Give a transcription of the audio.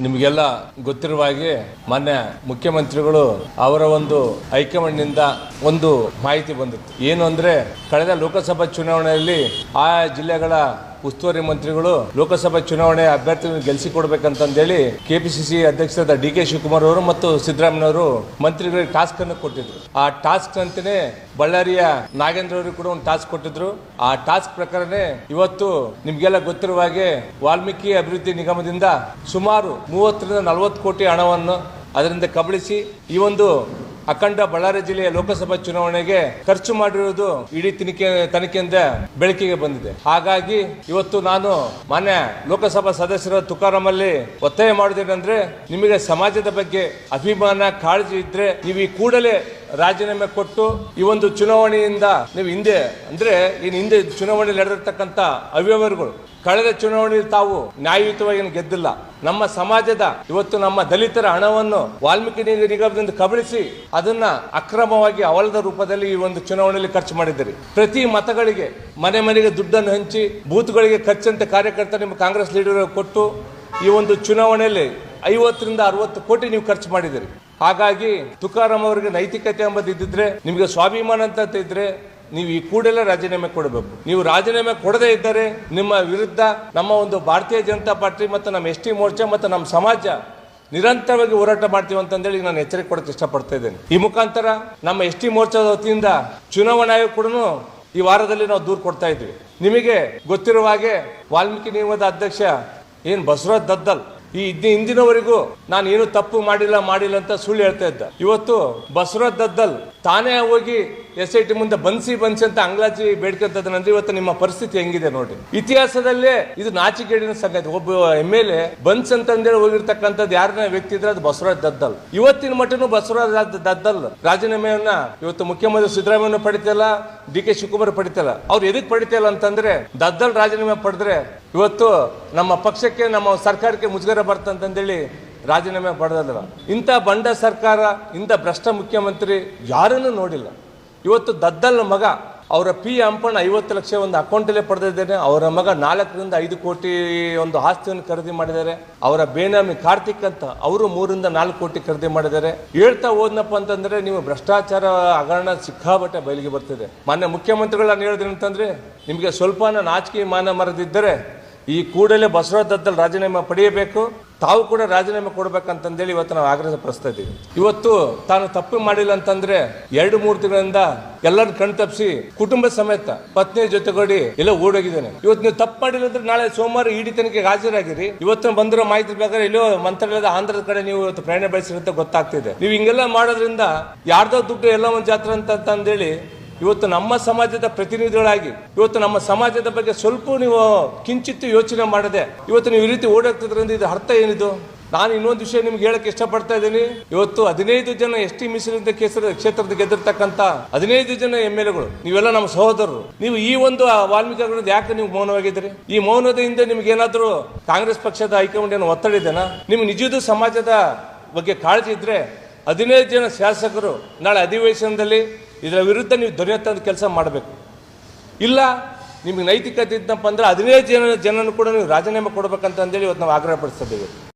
ನಿಮಗೆಲ್ಲ ಗೊತ್ತಿರುವ ಹಾಗೆ ಮಾನ್ಯ ಮುಖ್ಯಮಂತ್ರಿಗಳು ಅವರ ಒಂದು ಹೈಕಮಾಂಡ್ನಿಂದ ಒಂದು ಮಾಹಿತಿ ಬಂದಿತ್ತು. ಏನು ಅಂದ್ರೆ, ಕಳೆದ ಲೋಕಸಭಾ ಚುನಾವಣೆಯಲ್ಲಿ ಆ ಜಿಲ್ಲೆಗಳ ಉಸ್ತುವಾರಿ ಮಂತ್ರಿಗಳು ಲೋಕಸಭಾ ಚುನಾವಣೆ ಅಭ್ಯರ್ಥಿಗಳನ್ನು ಗೆಲ್ಲಿಸಿಕೊಡ್ಬೇಕಂತಂದೇಳಿ ಕೆಪಿಸಿಸಿ ಅಧ್ಯಕ್ಷರಾದ ಡಿ ಕೆ ಶಿವಕುಮಾರ್ ಅವರು ಮತ್ತು ಸಿದ್ದರಾಮಯ್ಯವರು ಮಂತ್ರಿಗಳಿಗೆ ಟಾಸ್ಕ್ ಅನ್ನು ಕೊಟ್ಟಿದ್ರು. ಆ ಟಾಸ್ಕ್ ಅಂತಾನೆ ಬಳ್ಳಾರಿಯ ನಾಗೇಂದ್ರ ಅವರಿಗೆ ಕೂಡ ಒಂದು ಟಾಸ್ಕ್ ಕೊಟ್ಟಿದ್ರು. ಆ ಟಾಸ್ಕ್ ಪ್ರಕಾರನೇ ಇವತ್ತು ನಿಮ್ಗೆಲ್ಲ ಗೊತ್ತಿರುವ ಹಾಗೆ ವಾಲ್ಮೀಕಿ ಅಭಿವೃದ್ಧಿ ನಿಗಮದಿಂದ ಸುಮಾರು ಮೂವತ್ತರಿಂದ ನಲವತ್ತು ಕೋಟಿ ಹಣವನ್ನು ಅದರಿಂದ ಕಬಳಿಸಿ ಈ ಒಂದು ಅಖಂಡ ಬಳ್ಳಾರಿ ಜಿಲ್ಲೆಯ ಲೋಕಸಭಾ ಚುನಾವಣೆಗೆ ಖರ್ಚು ಮಾಡಿರುವುದು ಇಡೀ ತನಿಖೆ ತನಿಖೆಯಿಂದ ಬೆಳಕಿಗೆ ಬಂದಿದೆ. ಹಾಗಾಗಿ ಇವತ್ತು ನಾನು ಮಾನ್ಯ ಲೋಕಸಭಾ ಸದಸ್ಯರ ತುಕಾರಾಮಲ್ಲಿ ಒತ್ತಾಯ ಮಾಡುವುದೇನೆಂದ್ರೆ, ನಿಮಗೆ ಸಮಾಜದ ಬಗ್ಗೆ ಅಭಿಮಾನ, ಕಾಳಜಿ ಇದ್ರೆ ನೀವು ಈ ಕೂಡಲೇ ರಾಜೀನಾಮೆ ಕೊಟ್ಟು ಈ ಒಂದು ಚುನಾವಣೆಯಿಂದ ನೀವು ಹಿಂದೆ, ಅಂದ್ರೆ ಇನ್ನು ಹಿಂದೆ ಚುನಾವಣೆ ನಡೆದಿರ್ತಕ್ಕಂಥ ಅವ್ಯವಹಾರಗಳು, ಕಳೆದ ಚುನಾವಣೆಯಲ್ಲಿ ತಾವು ನ್ಯಾಯಯುತವಾಗಿ ಏನು ಗೆದ್ದಿಲ್ಲ. ನಮ್ಮ ಸಮಾಜದ ಇವತ್ತು ನಮ್ಮ ದಲಿತರ ಹಣವನ್ನು ವಾಲ್ಮೀಕಿ ನಿಗ- ನಿಗಮದಿಂದ ಕಬಳಿಸಿ ಅದನ್ನ ಅಕ್ರಮವಾಗಿ ಅವಲದ ರೂಪದಲ್ಲಿ ಈ ಒಂದು ಚುನಾವಣೆಯಲ್ಲಿ ಖರ್ಚು ಮಾಡಿದ್ದೀರಿ. ಪ್ರತಿ ಮತಗಳಿಗೆ ಮನೆ ಮನೆಗೆ ದುಡ್ಡನ್ನು ಹಂಚಿ, ಬೂತ್ಗಳಿಗೆ ಖರ್ಚಂತೆ ಕಾರ್ಯಕರ್ತ ನಿಮ್ಮ ಕಾಂಗ್ರೆಸ್ ಲೀಡರ್ ಕೊಟ್ಟು ಈ ಒಂದು ಚುನಾವಣೆಯಲ್ಲಿ ಐವತ್ತರಿಂದ ಅರವತ್ತು ಕೋಟಿ ನೀವು ಖರ್ಚು ಮಾಡಿದಿರಿ ಹಾಗಾಗಿ ತುಕಾರಾಮ್ ಅವರಿಗೆ ನೈತಿಕತೆ ಎಂಬುದು ಇದ್ದಿದ್ರೆ ನಿಮಗೆ ಸ್ವಾಭಿಮಾನ ಅಂತ ಇದ್ರೆ ನೀವು ಈ ಕೂಡಲೇ ರಾಜೀನಾಮೆ ಕೊಡಬೇಕು. ನೀವು ರಾಜೀನಾಮೆ ಕೊಡದೇ ಇದ್ದರೆ ನಿಮ್ಮ ವಿರುದ್ಧ ನಮ್ಮ ಒಂದು ಭಾರತೀಯ ಜನತಾ ಪಾರ್ಟಿ ಮತ್ತು ನಮ್ಮ ಎಸ್ ಟಿ ಮೋರ್ಚಾ ಮತ್ತು ನಮ್ಮ ಸಮಾಜ ನಿರಂತರವಾಗಿ ಹೋರಾಟ ಮಾಡ್ತೀವಿ ಅಂತಂದೇಳಿ ನಾನು ಎಚ್ಚರಿಕೆ ಕೊಡಕ್ಕೆ ಇಷ್ಟಪಡ್ತಾ ಇದ್ದೇನೆ. ಈ ಮುಖಾಂತರ ನಮ್ಮ ಎಸ್ ಟಿ ಮೋರ್ಚಾದ ವತಿಯಿಂದ ಚುನಾವಣಾ ಆಯೋಗ ಕೂಡ ಈ ವಾರದಲ್ಲಿ ನಾವು ದೂರು ಕೊಡ್ತಾ ಇದ್ವಿ. ನಿಮಗೆ ಗೊತ್ತಿರುವ ಹಾಗೆ ವಾಲ್ಮೀಕಿ ನಿಯಮದ ಅಧ್ಯಕ್ಷ ಏನು ಬಸವರಾಜ್ ದದ್ದಲ್ ಈ ಇಂದಿನವರೆಗೂ ನಾನು ಏನು ತಪ್ಪು ಮಾಡಿಲ್ಲ ಮಾಡಿಲ್ಲ ಅಂತ ಸುಳ್ಳು ಹೇಳ್ತಾ ಇದ್ದ. ಇವತ್ತು ಬಸವರಾಜ್ ದದ್ದಲ್ ತಾನೇ ಹೋಗಿ ಎಸ್ ಐ ಟಿ ಮುಂದೆ ಬನ್ಸಿ ಬನ್ಸಿ ಅಂತ ಅಂಗ್ಲಾಚಿ ಬೇಡ್ಕೊಂತದನಂದ್ರೆ ಇವತ್ತು ನಿಮ್ಮ ಪರಿಸ್ಥಿತಿ ಹೆಂಗಿದೆ ನೋಡಿ. ಇತಿಹಾಸದಲ್ಲೇ ಇದು ನಾಚಿಕೆಡಿನ ಸಂಗತಿ. ಒಬ್ಬ ಎಂ ಎಲ್ ಎ ಬನ್ಸ್ ಅಂತಂದೇಳಿ ಹೋಗಿರ್ತಕ್ಕಂಥದ್ದು ಯಾರನ್ನ ವ್ಯಕ್ತಿ ಇದ್ರೆ ಅದು ಬಸವರಾಜ್ ದದ್ದಲ್. ಇವತ್ತಿನ ಮಟ್ಟನು ಬಸವರಾಜ್ ದದ್- ದದ್ದಲ್ ರಾಜೀನಾಮೆಯನ್ನ ಇವತ್ತು ಮುಖ್ಯಮಂತ್ರಿ ಸಿದ್ದರಾಮಯ್ಯ ಪಡಿತಲ್ಲ, ಡಿ ಕೆ ಶಿವಕುಮಾರ್ ಪಡಿತಲ್ಲ. ಅವ್ರು ಎದಕ್ ಪಡಿತಲ್ಲ ಅಂತಂದ್ರೆ ದದ್ದಲ್ ರಾಜೀನಾಮೆ ಪಡೆದ್ರೆ ಇವತ್ತು ನಮ್ಮ ಪಕ್ಷಕ್ಕೆ, ನಮ್ಮ ಸರ್ಕಾರಕ್ಕೆ ಮುಜುಗರ ಬರ್ತಂತಂದೇಳಿ ರಾಜೀನಾಮೆ ಪಡೆದಲ್ಲ ಇಂಥ ಬಂಡ ಸರ್ಕಾರ, ಇಂಥ ಭ್ರಷ್ಟ ಮುಖ್ಯಮಂತ್ರಿ ಯಾರನ್ನೂ ನೋಡಿಲ್ಲ. ಇವತ್ತು ದದ್ದಲ್ ಮಗ, ಅವರ ಪಿ ಅಂಪಣ್ಣ ಐವತ್ತು ಲಕ್ಷ ಒಂದು ಅಕೌಂಟಲ್ಲೇ ಪಡೆದಿದ್ದೇನೆ. ಅವರ ಮಗ ನಾಲ್ಕರಿಂದ ಐದು ಕೋಟಿ ಒಂದು ಆಸ್ತಿಯನ್ನು ಖರೀದಿ ಮಾಡಿದ್ದಾರೆ. ಅವರ ಬೇನಾಮಿ ಕಾರ್ತಿಕ್ ಅಂತ ಅವರು ಮೂರಿಂದ ನಾಲ್ಕು ಕೋಟಿ ಖರೀದಿ ಮಾಡಿದ್ದಾರೆ. ಹೇಳ್ತಾ ಹೋದ್ನಪ್ಪ ಅಂತಂದ್ರೆ ನೀವು ಭ್ರಷ್ಟಾಚಾರ ಹಗರಣ ಸಿಕ್ಕಾಬಟ್ಟೆ ಬಯಲಿಗೆ ಬರ್ತಿದೆ. ಮಾನ್ಯ ಮುಖ್ಯಮಂತ್ರಿಗಳನ್ನ ಹೇಳಿದ್ರೆ ಅಂತಂದ್ರೆ ನಿಮಗೆ ಸ್ವಲ್ಪನ ನಾಚಿಕೆ ಮಾನ ಮರದಿದ್ದರೆ ಈ ಕೂಡಲೇ ಬಸವರಾಜ್ ದತ್ತಲ್ ರಾಜೀನಾಮೆ ಪಡೆಯಬೇಕು. ತಾವು ಕೂಡ ರಾಜೀನಾಮೆ ಕೊಡಬೇಕಂತಂದೇಳಿ ಇವತ್ತು ನಾವು ಆಗ್ರಹ ಇದ್ದೀವಿ. ಇವತ್ತು ತಾನು ತಪ್ಪು ಮಾಡಿಲ್ಲ ಅಂತಂದ್ರೆ ಎರಡು, ಮೂರು ತಿಂಗಳಿಂದ ಎಲ್ಲರನ್ನ ಕಣ್ತಪ್ಪಿಸಿ ಕುಟುಂಬ ಸಮೇತ ಪತ್ನಿ ಜೊತೆಗೂಡಿ ಎಲ್ಲ ಓಡೋಗಿದ್ದೇನೆ. ಇವತ್ತು ನೀವು ತಪ್ಪು ಮಾಡಿಲ್ಲ ಅಂದ್ರೆ ನಾಳೆ ಸೋಮವಾರ ಇಡಿ ತನಿಖೆಗೆ ಹಾಜರಾಗಿರಿ. ಇವತ್ತು ಬಂದಿರೋ ಮಾಹಿತಿ ಪ್ರಕಾರ ಎಲ್ಲೋ ಮಂತ್ರಾಲಯದ ಆಂಧ್ರದ ಕಡೆ ನೀವು ಇವತ್ತು ಪ್ರಯಾಣ ಬೆಳೆಸಿರಂತ ಗೊತ್ತಾಗ್ತಿದೆ. ನೀವು ಹಿಂಗೆಲ್ಲ ಮಾಡೋದ್ರಿಂದ ಯಾರ್ದೋ ದುಡ್ಡು ಎಲ್ಲ ಒಂದು ಜಾತ್ರೆ ಅಂತ ಅಂತಂದೇಳಿ ಇವತ್ತು ನಮ್ಮ ಸಮಾಜದ ಪ್ರತಿನಿಧಿಗಳಾಗಿ, ಇವತ್ತು ನಮ್ಮ ಸಮಾಜದ ಬಗ್ಗೆ ಸ್ವಲ್ಪ ನೀವು ಕಿಂಚಿತ್ತು ಯೋಚನೆ ಮಾಡದೆ, ಇವತ್ತು ನೀವು ಈ ರೀತಿ ಓಡಾಡ್ತಿದ್ರಿಂದ ಇದು ಅರ್ಥ ಏನಿದು? ನಾನು ಇನ್ನೊಂದು ವಿಷಯ ನಿಮ್ಗೆ ಹೇಳಕ್ ಇಷ್ಟಪಡ್ತಾ ಇದ್ದೀನಿ. ಇವತ್ತು ಹದಿನೈದು ಜನ ಎಸ್ ಟಿ ಮೀಸಲಿಂದ ಕೇಸರ ಕ್ಷೇತ್ರದ ಗೆದ್ದಿರ್ತಕ್ಕಂಥ ಹದಿನೈದು ಜನ ಎಂ ಎಲ್ ಎಗಳು, ನೀವೆಲ್ಲ ನಮ್ಮ ಸಹೋದರರು. ನೀವು ಈ ಒಂದು ವಾಲ್ಮೀಕಿ ಯಾಕೆ ನೀವು ಮೌನವಾಗಿದ್ದೀರಿ? ಈ ಮೌನದ ಹಿಂದೆ ನಿಮ್ಗೆ ಏನಾದರೂ ಕಾಂಗ್ರೆಸ್ ಪಕ್ಷದ ಹೈಕಮಾಂಡ್ ಏನು ಒತ್ತಡ ಇದೆನಾ? ನಿಮ್ಮ ನಿಜದ ಸಮಾಜದ ಬಗ್ಗೆ ಕಾಳಜಿ ಇದ್ರೆ ಹದಿನೈದು ಜನ ಶಾಸಕರು ನಾಳೆ ಅಧಿವೇಶನದಲ್ಲಿ ಇದರ ವಿರುದ್ಧ ನೀವು ದೊರೆಯುತ್ತಂತ ಕೆಲಸ ಮಾಡಬೇಕು. ಇಲ್ಲ, ನಿಮಗೆ ನೈತಿಕತೆ ಇದ್ದಪ್ಪ ಅಂದರೆ ಹದಿನೈದು ಜನ ಜನನೂ ಕೂಡ ನೀವು ರಾಜೀನಾಮೆ ಕೊಡಬೇಕಂತಂದೇಳಿ ಇವತ್ತು ನಾವು ಆಗ್ರಹ ಪಡಿಸ್ತಿದ್ದೇವೆ